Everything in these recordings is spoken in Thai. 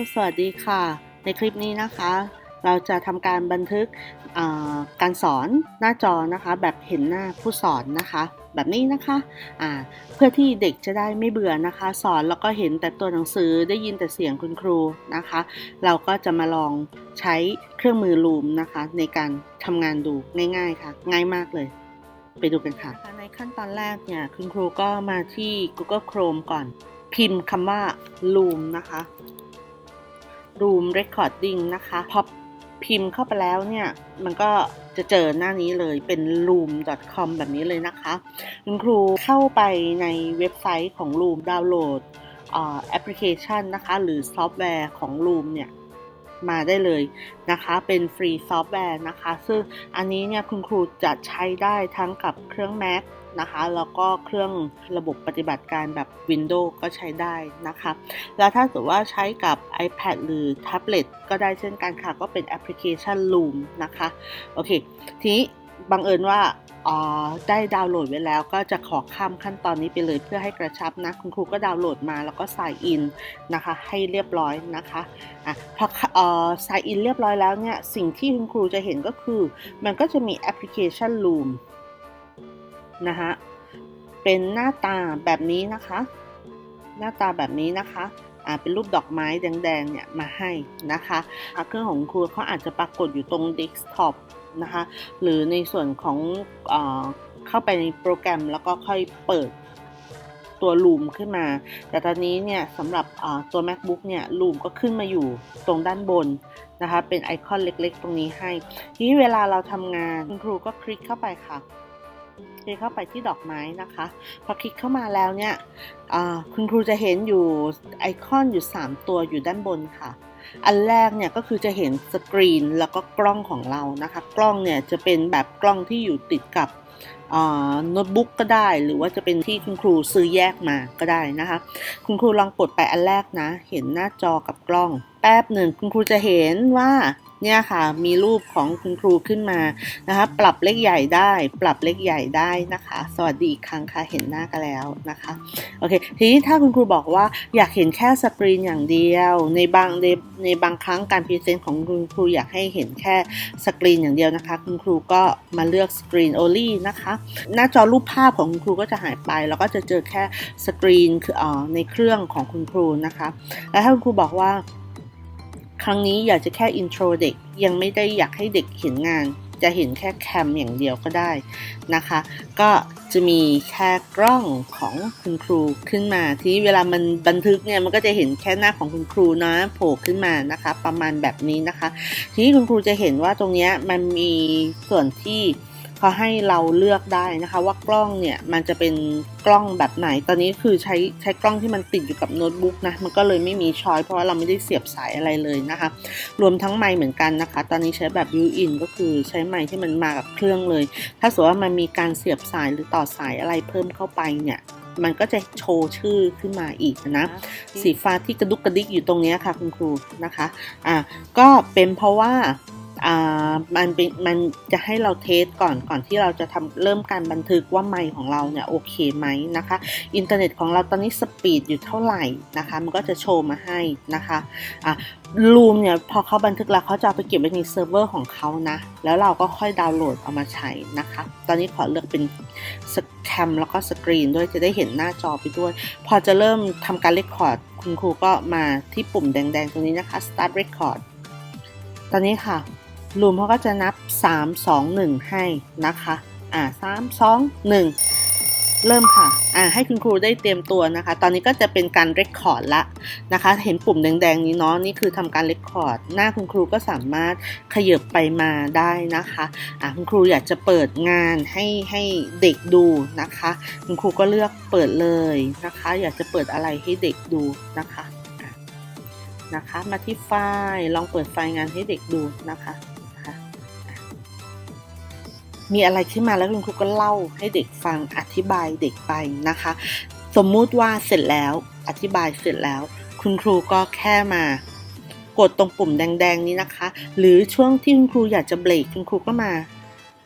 สวัสดีค่ะ ในคลิปนี้นะคะ เราจะทำการบันทึกการสอนหน้าจอนะคะ แบบเห็นหน้าผู้สอนนะคะ แบบนี้นะคะอ่าเพื่อที่เด็กจะได้ไม่เบื่อนะคะ สอนแล้วก็เห็นแต่ตัวหนังสือได้ยินแต่เสียงคุณครูนะคะ เราก็จะมาลองใช้เครื่องมือลูมนะคะ ในการทำงานดูง่ายๆค่ะ ง่ายมากเลยไปดูกันค่ะ ในขั้นตอนแรกเนี่ย คุณครูก็มาที่ Google Chrome ก่อน พิมพ์คำว่า loom นะคะ Room recording นะคะ พอพิมพ์เข้าไปแล้วเนี่ย มันก็จะเจอหน้านี้เลยเป็น room.com แบบนี้เลยนะคะ คุณครูเข้าไปในเว็บไซต์ของ Room ดาวน์โหลดแอปพลิเคชันนะคะ หรือซอฟต์แวร์ของ Room เนี่ย มาได้เลยนะคะ เป็นฟรีซอฟต์แวร์นะคะ ซึ่งอันนี้เนี่ยคุณครูจะใช้ได้ทั้งกับเครื่อง Mac นะคะ แล้วก็เครื่องระบบปฏิบัติการแบบ Windows ก็ใช้ได้นะคะ แล้วถ้าสมมติว่าใช้กับ iPad หรือแท็บเล็ตก็ได้เช่นกันค่ะ ก็เป็นแอปพลิเคชัน Loom นะคะ โอเค ทีนี้ บังเอิญว่าได้ดาวน์โหลดไว้แล้วก็จะขอข้ามขั้นตอนนี้ไปเลยเพื่อให้กระชับนะคุณครูก็ดาวน์โหลดมาแล้วก็ sign in นะคะให้เรียบร้อยนะคะอะพอเอ่อ sign in เรียบร้อยแล้วเนี่ยสิ่งที่คุณครูจะเห็นก็คือ มันก็จะมีแอปพลิเคชัน Loom นะคะเป็นหน้าตาแบบนี้นะคะ หน้าตาแบบนี้นะคะ เป็นรูปดอกไม้แดงๆเนี่ยมาให้นะคะเครื่องของครูเขาอาจจะปรากฏอยู่ตรงเดสก์ท็อปนะคะหรือในส่วนของเออเข้าไปในโปรแกรมแล้วก็ค่อยเปิดตัวลูมขึ้นมา แต่ตอนนี้เนี่ยสำหรับตัว macbook เนี่ยลูมก็ขึ้นมาอยู่ตรงด้านบนนะคะเป็นไอคอนเล็กๆ ตรงนี้ให้ ทีนี้เวลาเราทำงานคุณครูก็คลิกเข้าไปค่ะ คลิกเข้าไปที่ดอกไม้นะคะ พอคลิกเข้ามาแล้วเนี่ยคุณครูจะเห็นอยู่ไอคอนอยู่ 3 ตัวอยู่ด้านบนค่ะ อันแรกเนี่ยก็คือจะเห็นสกรีนแล้วก็กล้องของเรานะคะ กล้องเนี่ยจะเป็นแบบกล้องที่อยู่ติดกับโน้ตบุ๊กก็ได้ หรือว่าจะเป็นที่คุณครูซื้อแยกมาก็ได้นะคะ คุณครูลองกดไปอันแรกนะ เห็นหน้าจอกับกล้อง แป๊บหนึ่งคุณครูจะเห็นว่า เนี่ยค่ะมีรูปของคุณครูขึ้นมานะคะปรับเล็กใหญ่ได้ ปรับเล็กใหญ่ได้นะคะ สวัสดีอีกครั้งค่ะเห็นหน้ากันแล้วนะคะโอเคทีนี้ถ้าคุณครูบอกว่าอยากเห็นแค่สกรีนอย่างเดียว ในบางในในบางครั้งการพรีเซนต์ของคุณครูอยากให้เห็นแค่สกรีนอย่างเดียวนะคะ คุณครูก็มาเลือกสกรีนโอลี่นะคะหน้าจอรูปภาพของคุณครูก็จะหายไป แล้วก็จะเจอแค่สกรีนคืออ๋อในเครื่องของคุณครูนะคะ แล้วถ้าคุณครูบอกว่า ครั้งนี้อยากจะแค่อินโทรเด็ก ยังไม่ได้อยากให้เด็กเห็นงาน จะเห็นแค่แคมอย่างเดียวก็ได้นะคะ ก็จะมีแค่กล้องของคุณครูขึ้นมา ที่เวลามันบันทึกเนี่ยมันก็จะเห็นแค่หน้าของคุณครูนะโผล่ขึ้นมานะคะ ประมาณแบบนี้นะคะ ทีนี้คุณครูจะเห็นว่าตรงนี้มันมีส่วนที่ เขาให้เราเลือกได้นะคะ ว่ากล้องเนี่ยมันจะเป็นกล้องแบบไหน ตอนนี้คือใช้ใช้กล้องที่มันติดอยู่กับโน้ตบุ๊กนะ มันก็เลยไม่มีชอยเพราะว่าเราไม่ได้เสียบสายอะไรเลยนะคะ รวมทั้งไมค์เหมือนกันนะคะ ตอนนี้ใช้แบบยูอินก็คือใช้ไมค์ที่มันมากับเครื่องเลย ถ้าสมมติว่ามันมีการเสียบสายหรือต่อสายอะไรเพิ่มเข้าไปเนี่ยมันก็จะโชว์ชื่อขึ้นมาอีกนะ สีฟ้าที่กระดุกกระดิกอยู่ตรงนี้ค่ะคุณครูนะคะ อ่า ก็เป็นเพราะว่าอ่า มันเป็นมันจะให้เราเทสก่อนก่อนที่เราจะทำเริ่มการบันทึกว่าไมค์ของเราเนี่ยโอเคไหมนะคะ อินเทอร์เน็ตของเราตอนนี้สปีดอยู่เท่าไหร่นะคะ มันก็จะโชว์มาให้นะคะอะลูมเนี่ยพอเขาบันทึกแล้วเขาจะเอาไปเก็บไว้ในเซิร์ฟเวอร์ของเขานะ แล้วเราก็ค่อยดาวน์โหลดเอามาใช้นะคะ ตอนนี้ขอเลือกเป็นสแคมแล้วก็สกรีนด้วยจะได้เห็นหน้าจอไปด้วย พอจะเริ่มทำการเรคคอร์ดคุณครูก็มาที่ปุ่มแดงๆ ตรงนี้นะคะ start record ตอนนี้ค่ะ ลูมเขาก็จะนับ 3 2 1 ให้นะคะ อ่า3 2 1 เริ่มค่ะ อ่าให้คุณครูได้เตรียมตัวนะคะ ตอนนี้ก็จะเป็นการเรคคอร์ดละนะคะ เห็นปุ่มแดงๆนี้เนาะ นี่คือทำการเรคคอร์ด หน้าคุณครูก็สามารถขยับไปมาได้นะคะ อ่าคุณครูอยากจะเปิดงานให้ให้เด็กดูนะคะ คุณครูก็เลือกเปิดเลยนะคะ อยากจะเปิดอะไรให้เด็กดูนะคะนะคะ มาที่ไฟล์ ลองเปิดไฟล์งานให้เด็กดูนะคะ มีอะไรขึ้นมาแล้วคุณครูก็เล่าให้เด็กฟังอธิบายเด็กไปนะคะ สมมุติว่าเสร็จแล้วอธิบายเสร็จแล้ว คุณครูก็แค่มากดตรงปุ่มแดง ๆ นี้นะคะ หรือช่วงที่คุณครูอยากจะเบรกคุณครูก็มา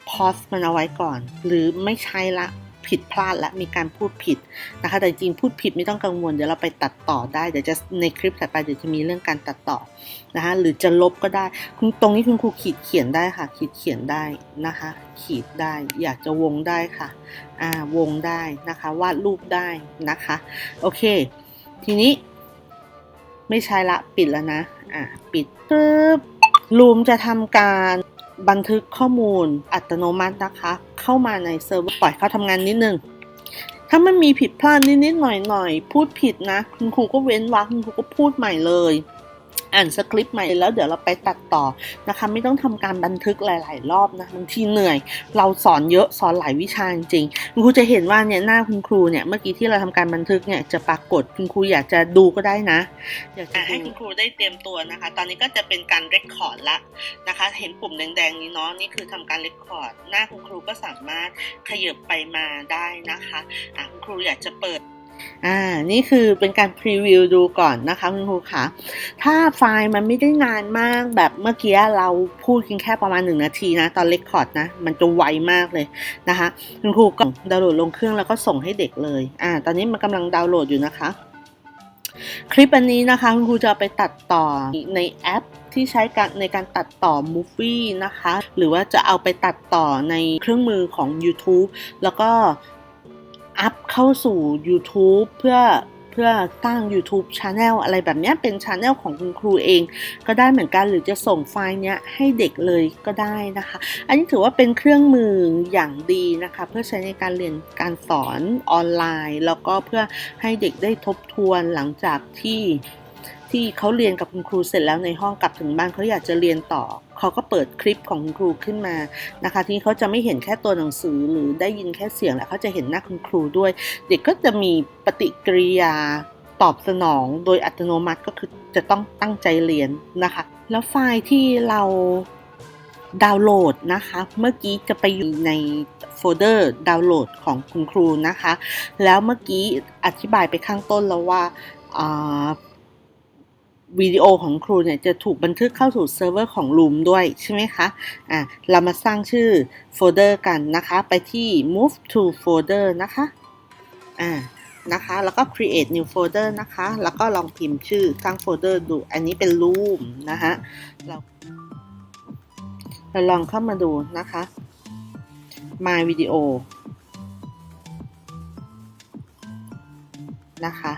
พอสมันเอาไว้ก่อน หรือไม่ใช้ละ ผิดพลาดและมีการพูดผิดนะคะ แต่จริงพูดผิดไม่ต้องกังวลเดี๋ยวเราไปตัดต่อได้เดี๋ยวจะในคลิปถัดไปเดี๋ยวจะมีเรื่องการตัดต่อนะคะหรือจะลบก็ได้คุณตรงนี้คุณครูขีดเขียนได้ค่ะ ขีดเขียนได้นะคะ ขีดได้อยากจะวงได้ค่ะอ่าวงได้นะคะวาดรูปได้นะคะโอเค ทีนี้ ไม่ใช่ละปิดแล้วนะอะปิดปึ๊บลูมจะทำการ บันทึกข้อมูลอัตโนมัตินะคะ เข้ามาในเซิร์ฟเวอร์ปล่อยเขาทำงานนิดนึง ถ้ามันมีผิดพลาดนิดๆหน่อยๆ พูดผิดนะ คุณครูก็เว้นวรรคคุณครูก็พูดใหม่เลย อ่านสคริปต์ใหม่แล้วเดี๋ยวเราไปตัดต่อนะคะ ไม่ต้องทำการบันทึกหลาย ๆ รอบนะบางทีเหนื่อย เราสอนเยอะสอนหลายวิชาจริงคุณครูจะเห็นว่าเนี่ยหน้าคุณครูเนี่ยเมื่อกี้ที่เราทำการบันทึกเนี่ยจะปรากฏคุณครูอยากจะดูก็ได้นะ อยากจะให้คุณครูได้เตรียมตัวนะคะ ตอนนี้ก็จะเป็นการเรคคอร์ดละนะคะ เห็นปุ่มแดง ๆ นี้เนาะนี่คือทำการเรคคอร์ดหน้าคุณครูก็สามารถขยับไปมาได้นะคะอะคุณครูอยากจะเปิด อ่า นี่คือเป็นการพรีวิวดูก่อนนะคะคุณครูคะถ้าไฟล์มันไม่ได้นานมากแบบเมื่อกี้เราพูดกันแค่ประมาณ 1 นาทีนะ ตอนเลคคอร์ดนะ มันจะไวมากเลยนะคะ คุณครูก็ดาวน์โหลดลงเครื่องแล้วก็ส่งให้เด็กเลย อ่า ตอนนี้มันกำลังดาวน์โหลดอยู่นะคะ คลิปอันนี้นะคะคุณครูจะไปตัดต่อในแอปที่ใช้การในการตัดต่อมูฟวี่นะคะ หรือว่าจะเอาไปตัดต่อในเครื่องมือของ YouTube แล้วก็ อัพเข้าสู่ YouTube เพื่อเพื่อตั้ง YouTube Channel อะไรแบบนี้เป็น Channel ของคุณครูเอง ก็ได้เหมือนกันหรือจะส่งไฟล์เนี้ยให้เด็กเลยก็ได้นะคะ อันนี้ถือว่าเป็นเครื่องมืออย่างดีนะคะ เพื่อใช้ในการเรียนการสอนออนไลน์ แล้วก็เพื่อให้เด็กได้ทบทวนหลังจากที่ ที่เขาเรียนกับคุณครูเสร็จแล้วในห้องกลับถึงบ้านเขาอยากจะเรียนต่อ เขาก็เปิดคลิปของคุณครูขึ้นมานะคะ ที่เขาจะไม่เห็นแค่ตัวหนังสือหรือได้ยินแค่เสียงแล้วเขาจะเห็นหน้าคุณครูด้วย เด็กก็จะมีปฏิกิริยาตอบสนองโดยอัตโนมัติก็คือจะต้องตั้งใจเรียนนะคะ แล้วไฟล์ที่เราดาวน์โหลดนะคะ เมื่อกี้จะไปอยู่ในโฟลเดอร์ดาวน์โหลดของคุณครูนะคะ แล้วเมื่อกี้อธิบายไปข้างต้นแล้วว่าอ่า วิดีโอของครูเนี่ยจะถูกบันทึกเข้าสู่เซิร์ฟเวอร์ของ Loom ด้วยใช่ไหมคะ อะ เรามาสร้างชื่อโฟลเดอร์กันนะคะ ไปที่ move to folder นะคะ อ่า นะคะ แล้วก็ create new folder นะคะ แล้วก็ลองพิมพ์ชื่อสร้างโฟลเดอร์ดู อันนี้เป็น Loom นะคะเราเราลองเข้ามาดูนะคะ my video นะคะ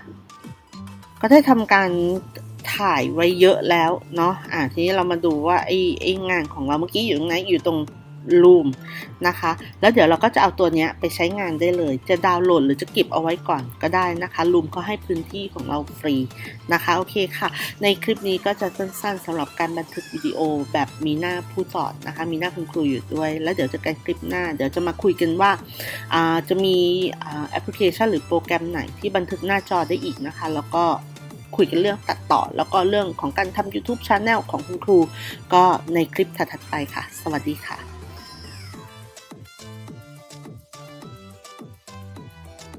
ก็ได้ทำการ ถ่ายไว้เยอะแล้วเนาะอ่าทีนี้เรามาดูว่าไอ้ไอ้งานของเราเมื่อกี้อยู่ตรงไหนอยู่ตรงรูมนะคะ แล้วเดี๋ยวเราก็จะเอาตัวเนี้ยไปใช้งานได้เลย จะดาวน์โหลดหรือจะเก็บเอาไว้ก่อนก็ได้นะคะรูมก็ให้พื้นที่ของเราฟรีนะคะ โอเคค่ะ ในคลิปนี้ก็จะสั้นๆสำหรับการบันทึกวิดีโอแบบมีหน้าผู้สอนนะคะ มีหน้าคุณครูอยู่ด้วย แล้วเดี๋ยวจะกันคลิปหน้า เดี๋ยวจะมาคุยกันว่าจะมีแอปพลิเคชัน หรือโปรแกรมไหนที่บันทึกหน้าจอได้อีกนะคะ แล้วก็ คุยกันเรื่องตัดต่อ แล้วก็เรื่องของการทำ YouTube Channel ของคุณครู ก็ในคลิปถัดไปค่ะ สวัสดีค่ะ